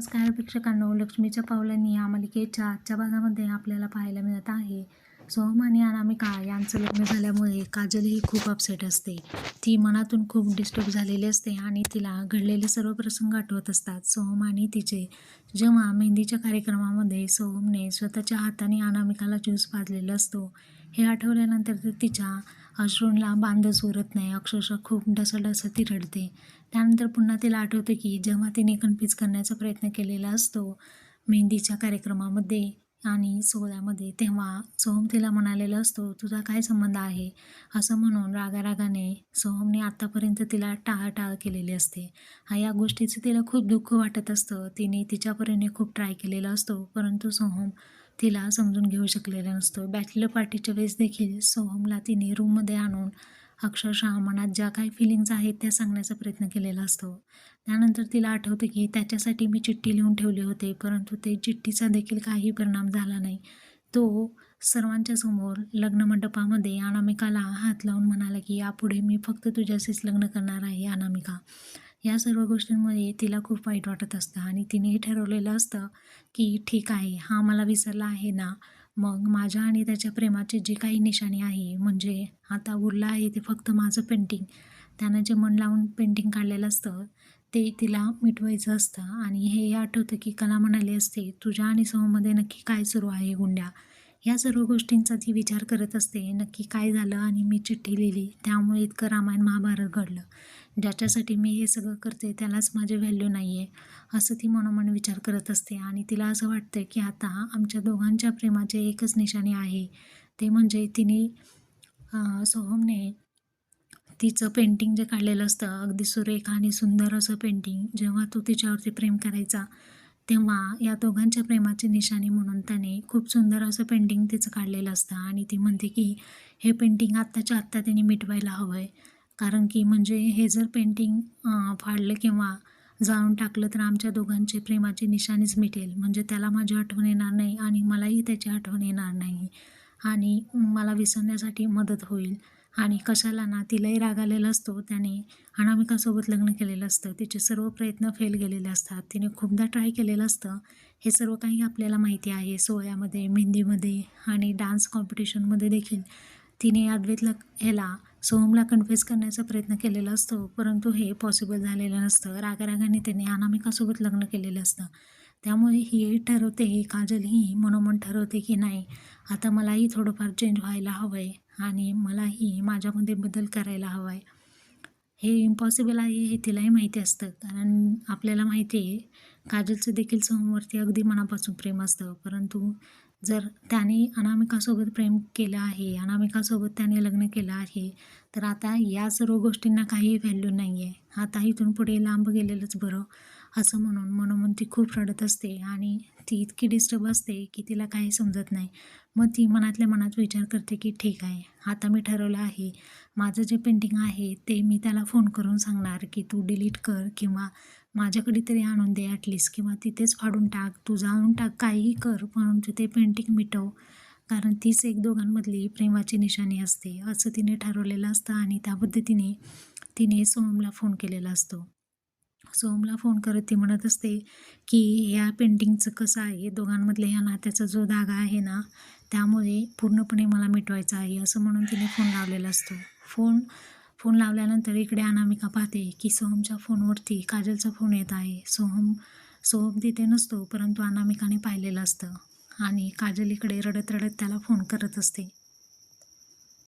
नमस्कार प्रेक्षकांनो लक्ष्मीच्या पावलांनी या मालिकेच्या आजच्या भागामध्ये आपल्याला पाहायला मिळत आहे. सोहम आणि अनामिका यांचं लग्न झाल्यामुळे काजल ही खूप अपसेट असते. ती मनातून खूप डिस्टर्ब झालेली असते आणि तिला घडलेले सर्व प्रसंग आठवत असतात. सोहम आणि तिचे जेव्हा मेहंदीच्या कार्यक्रमामध्ये सोहमने स्वतःच्या हाताने अनामिकाला ज्यूस पाजलेला असतो हे आठवल्यानंतर तर तिच्या अश्रूंला बांधच उरत नाही अक्षरशः खूप ढसढस ती रडते त्यानंतर पुन्हा तिला आठवते की जेव्हा तिने कन्फ्यूज करण्याचा प्रयत्न केलेला असतो मेहंदीच्या कार्यक्रमामध्ये आणि सोहळ्यामध्ये तेव्हा सोहम तिला म्हणालेला असतो तुझा काय संबंध आहे? असं म्हणून रागारागाने सोहमने आत्तापर्यंत तिला टाळाटाळ केलेली असते. हा या गोष्टीचं तिला खूप दुःख वाटत असतं. तिने तिच्यापरीने खूप ट्राय केलेला असतो परंतु सोहम तिला समजून घेऊ शकलेला नसतो. बॅचलर पार्टीच्या वेळेस देखील सोहमला तिने रूममध्ये आणून अक्षरशः मनात ज्या काही फिलिंग्स आहेत त्या सांगण्याचा प्रयत्न केलेला असतो. त्यानंतर तिला आठवते की त्याच्यासाठी मी चिठ्ठी लिहून ठेवली होते परंतु ते चिठ्ठीचा देखील काही परिणाम झाला नाही. तो सर्वांच्या समोर लग्नमंडपामध्ये अनामिकाला हात लावून म्हणाला की यापुढे मी फक्त तुझ्याशीच लग्न करणार आहे अनामिका. या सर्व गोष्टींमुळे तिला खूप वाईट वाटत असतं आणि तिने ठरवलेलं असतं की ठीक आहे हा मला विसरला आहे ना मग माझ्या आणि त्याच्या प्रेमाची जी काही निशाणी आहे म्हणजे आता उरलं आहे ते फक्त माझं पेंटिंग त्यानं जे मन लावून पेंटिंग काढलेलं असतं ते तिला मिटवायचं असतं आणि हे आठवतं की कला म्हणाली असते तुझ्या आणि समूहमध्ये नक्की काय सुरू आहे गुंड्या? या सर्व गोष्टींचा ती विचार करत असते नक्की काय झालं आणि मी चिठ्ठी लिहिली. त्यामुळे इतकं रामायण महाभारत घडलं. ज्याच्यासाठी मी हे सगळं करते त्यालाच माझे व्हॅल्यू नाही आहे असं ती मनोमन विचार करत असते. आणि तिला असं वाटतं की आता आमच्या दोघांच्या प्रेमाचे एकच निशाणी आहे. ते म्हणजे तिने सोहमने तिचं पेंटिंग जे काढलेलं असतं अगदी सुरेख आणि सुंदर असं पेंटिंग जेव्हा तो तिच्यावरती प्रेम करायचा तेव्हा या दोघांच्या प्रेमाची निशाणी म्हणून त्याने खूप सुंदर असं पेंटिंग तिचं काढलेलं असतं आणि ती म्हणते की हे पेंटिंग आत्ताच्या आत्ता त्यांनी मिटवायला हवं आहे कारण की म्हणजे हे जर पेंटिंग फाडलं किंवा जाळून टाकलं तर आमच्या दोघांचे प्रेमाची निशाणीच मिटेल. म्हणजे त्याला माझी आठवण येणार नाही आणि मलाही त्याची आठवण येणार नाही आणि मला विसरण्यासाठी मदत होईल. आणि कशाला ना तिलाही राग आलेला असतो. त्याने अनामिकासोबत लग्न केलेलं असतं. तिचे सर्व प्रयत्न फेल गेलेले असतात. तिने खूपदा ट्राय केलेलं असतं. हे सर्व काही आपल्याला माहिती आहे. सोहळ्यामध्ये मेहंदीमध्ये आणि डान्स कॉम्पिटिशनमध्ये देखील तिने अद्वैतला ह्याला सोहमला कन्फ्युज करण्याचा प्रयत्न केलेला असतो. परंतु हे पॉसिबल झालेलं नसतं. रागारागाने त्याने अनामिकासोबत लग्न केलेलं असतं. त्यामुळे ही ठरवते ही काजल ही मनोमन ठरवते की नाही. आता मलाही थोडंफार चेंज व्हायला हवं आहे आणि मलाही माझ्यामध्ये बदल करायला हवा आहे हे इम्पॉसिबल आहे हे तिलाही माहिती असतं. कारण आपल्याला माहिती आहे काजलचं देखील सोमवरती अगदी मनापासून प्रेम असतं. परंतु जर त्याने अनामिकासोबत प्रेम केलं आहे अनामिकासोबत त्याने लग्न केलं आहे तर आता या सर्व गोष्टींना काही व्हॅल्यू नाही आहे आता इथून पुढे लांब गेलेलंच बरं असं म्हणून मनोमन ती खूप रडत असते आणि ती इतकी डिस्टर्ब असते की तिला काही समजत नाही. मग ती मनातल्या मनात विचार करते की ठीक आहे आता मी ठरवलं आहे. माझं जे पेंटिंग आहे ते मी त्याला फोन करून सांगणार की तू डिलीट कर किंवा माझ्याकडे तरी आणून दे ॲटलिस्ट किंवा तिथेच फाडून टाक तू जाळून टाक काहीही कर परंतु ते पेंटिंग मिटव. कारण तीच एक दोघांमधली प्रेमाची निशाणी असते. असं तिने ठरवलेलं असतं आणि त्या पद्धतीने तिने सोहमला फोन केलेला असतो. सोहमला फोन करत ती म्हणत असते की या पेंटिंगचं कसं आहे? दोघांमधल्या या नात्याचा जो धागा आहे ना त्यामुळे पूर्णपणे मला मिटवायचं आहे असं म्हणून तिने फोन लावलेला असतो. फोन फोन लावल्यानंतर इकडे अनामिका पाहते की सोहमच्या फोनवरती काजलचा फोन येत आहे. सोहम सोहम तिथे नसतो परंतु अनामिकाने पाहिलेलं असतं आणि काजल इकडे रडत रडत त्याला फोन करत असते.